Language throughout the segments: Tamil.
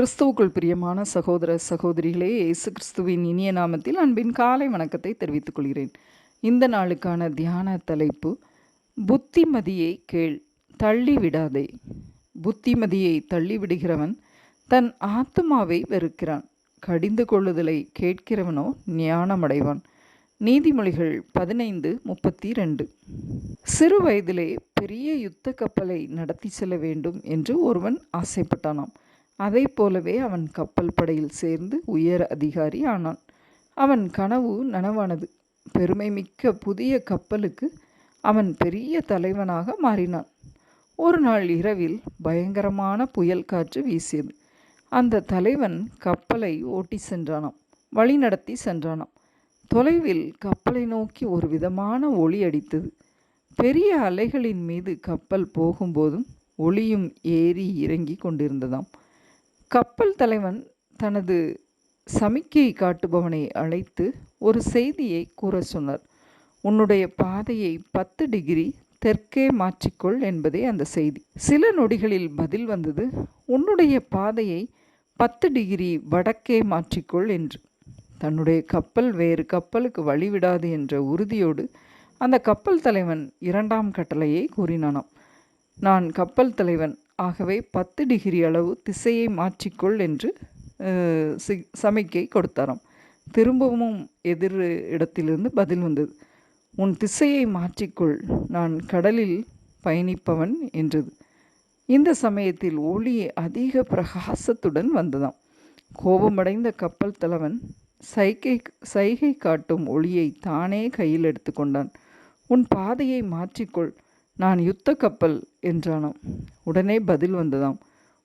கிறிஸ்துவுக்குள் பிரியமான சகோதர சகோதரிகளே இயேசு கிறிஸ்துவின் இனிய நாமத்தில் அன்பின் காலை வணக்கத்தை தெரிவித்துக் கொள்கிறேன். இந்த நாளுக்கான தியான தலைப்பு புத்திமதியை கேள் தள்ளி விடாதே புத்திமதியை தள்ளிவிடுகிறவன் தன் ஆத்மாவை வெறுக்கிறான். கடிந்து கொள்ளுதலை கேட்கிறவனோ ஞானமடைவான். நீதிமொழிகள் பதினைந்து முப்பத்தி ரெண்டு சிறு வயதிலே பெரிய யுத்த கப்பலை நடத்தி செல்ல வேண்டும் என்று ஒருவன் ஆசைப்பட்டானாம். அதை போலவே அவன் கப்பல் படையில் சேர்ந்து உயர் அதிகாரி ஆனான். அவன் கனவு நனவானது. பெருமை மிக்க புதிய கப்பலுக்கு அவன் பெரிய தலைவனாக மாறினான். ஒரு நாள் இரவில் பயங்கரமான புயல் காற்று வீசியது. அந்த தலைவன் கப்பலை ஓட்டி சென்றானாம். வழி நடத்தி சென்றானாம். தொலைவில் கப்பலை நோக்கி ஒரு விதமான ஒளி அடித்தது. பெரிய அலைகளின் மீது கப்பல் போகும்போதும் ஒளியும் ஏறி இறங்கி கொண்டிருந்ததாம். கப்பல் தலைவன் தனது சமிக்கை காட்டுபவனை அழைத்து ஒரு செய்தியை கூற சொன்னார். உன்னுடைய பாதையை பத்து டிகிரி தெற்கே மாற்றிக்கொள் என்பதே அந்த செய்தி. சில நொடிகளில் பதில் வந்தது உன்னுடைய பாதையை பத்து டிகிரி வடக்கே மாற்றிக்கொள் என்று. தன்னுடைய கப்பல் வேறு கப்பலுக்கு வழிவிடாது என்ற உறுதியோடு அந்த கப்பல் தலைவன் இரண்டாம் கட்டளையை கூறினானாம். நான் கப்பல் தலைவன் ஆகவே பத்து டிகிரி அளவு திசையை மாற்றிக்கொள் என்று சமிக்கை கொடுத்தாராம். திரும்பவும் எதிர் இடத்திலிருந்து பதில் வந்தது. உன் திசையை மாற்றிக்கொள். நான் கடலில் பயணிப்பவன் என்றது. இந்த சமயத்தில் ஒளி அதிக பிரகாசத்துடன் வந்ததாம். கோபமடைந்த கப்பல் தலைவன் சைகை சைகை காட்டும் ஒளியை தானே கையில் எடுத்துக்கொண்டான். உன் பாதையை மாற்றிக்கொள். நான் யுத்த கப்பல் என்றானாம். உடனே பதில் வந்ததாம்.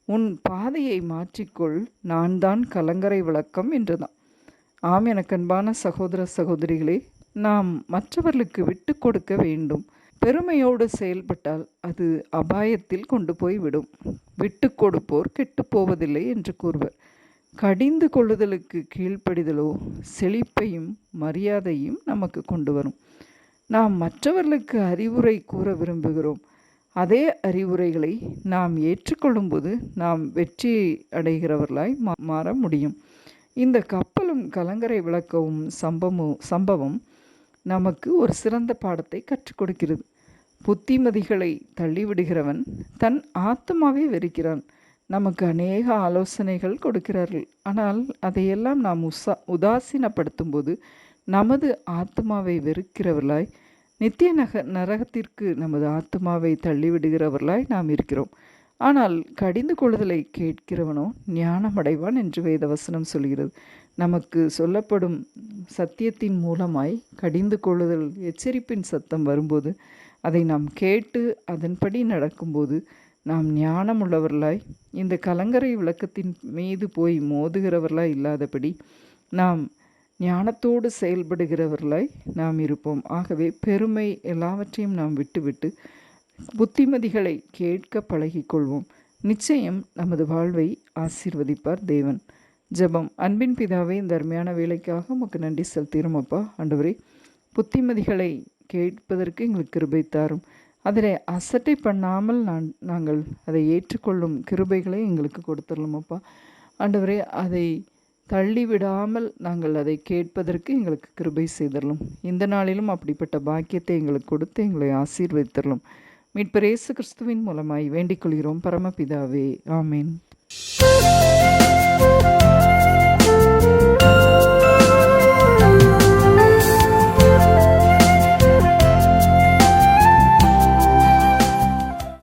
உன் பாதையை மாற்றிக்கொள் நான் தான் கலங்கரை விளக்கம் என்றதாம். ஆம் எனக்கன்பான சகோதர சகோதரிகளே நாம் மற்றவர்களுக்கு விட்டு கொடுக்க வேண்டும். பெருமையோடு செயல்பட்டால் அது அபாயத்தில் கொண்டு போய் விடும் விட்டு கொடுப்போர் கெட்டு போவதில்லை என்று கூறுவர். கடிந்து கொள்ளுதலுக்கு கீழ்ப்படிதலோ செழிப்பையும் மரியாதையும் நமக்கு கொண்டு வரும். நாம் மற்றவர்களுக்கு அறிவுரை கூற விரும்புகிறோம். அதே அறிவுரைகளை நாம் ஏற்றுக்கொள்ளும்போது நாம் வெற்றி அடைகிறவர்களாய் மாற முடியும். இந்த கப்பலும் கலங்கரை விளக்கவும் சம்பவம் சம்பவம் நமக்கு ஒரு சிறந்த பாடத்தை கற்றுக் கொடுக்கிறது. புத்திமதிகளை தள்ளிவிடுகிறவன் தன் ஆத்மாவை வெறுக்கிறான். நமக்கு அநேக ஆலோசனைகள் கொடுக்கிறார்கள். ஆனால் அதையெல்லாம் நாம் உசா உதாசீனப்படுத்தும் போது நமது ஆத்மாவை வெறுக்கிறவர்களாய் நித்திய நக நரகத்திற்கு நமது ஆத்மாவை தள்ளிவிடுகிறவர்களாய் நாம் இருக்கிறோம். ஆனால் கடிந்து கொள்ளுதலை கேட்கிறவனோ ஞானமடைவான் என்று வேதவசனம் சொல்கிறது. நமக்கு சொல்லப்படும் சத்தியத்தின் மூலமாய் கடிந்து கொள்ளுதல் எச்சரிப்பின் சத்தம் வரும்போது அதை நாம் கேட்டு அதன்படி நடக்கும்போது நாம் ஞானமுள்ளவர்களாய் இந்த கலங்கரை விளக்கத்தின் மீது போய் மோதுகிறவர்களாய் இல்லாதபடி நாம் ஞானத்தோடு செயல்படுகிறவர்களாய் நாம் இருப்போம். ஆகவே பெருமை எல்லாவற்றையும் நாம் விட்டுவிட்டு புத்திமதிகளை கேட்க பழகிக்கொள்வோம் நிச்சயம் நமது வாழ்வை ஆசீர்வதிப்பார் தேவன். ஜபம். அன்பின் பிதாவே இந்த அருமையான வேலைக்காக உமக்கு நன்றி செலுத்துகிறோம் அப்பா. ஆண்டவரே புத்திமதிகளை கேட்பதற்கு எங்களுக்கு கிருபை தாரும். அதில் அசட்டை பண்ணாமல் நான் நாங்கள் அதை ஏற்றுக்கொள்ளும் கிருபைகளை எங்களுக்கு கொடுத்துடலாம் அப்பா. ஆண்டவரே அதை தள்ளிவிடாமல் நாங்கள் அதை கேட்பதற்கு எங்களுக்கு கிருபை செய்தரலும் இந்த நாளிலும் அப்படிப்பட்ட பாக்கியத்தை எங்களுக்கு கொடுத்து எங்களை ஆசீர்வதித்தரலும் மீட்பரேசு கிறிஸ்துவின் மூலமாய் வேண்டிக் கொள்கிறோம் பரமபிதாவே. ஆமீன்.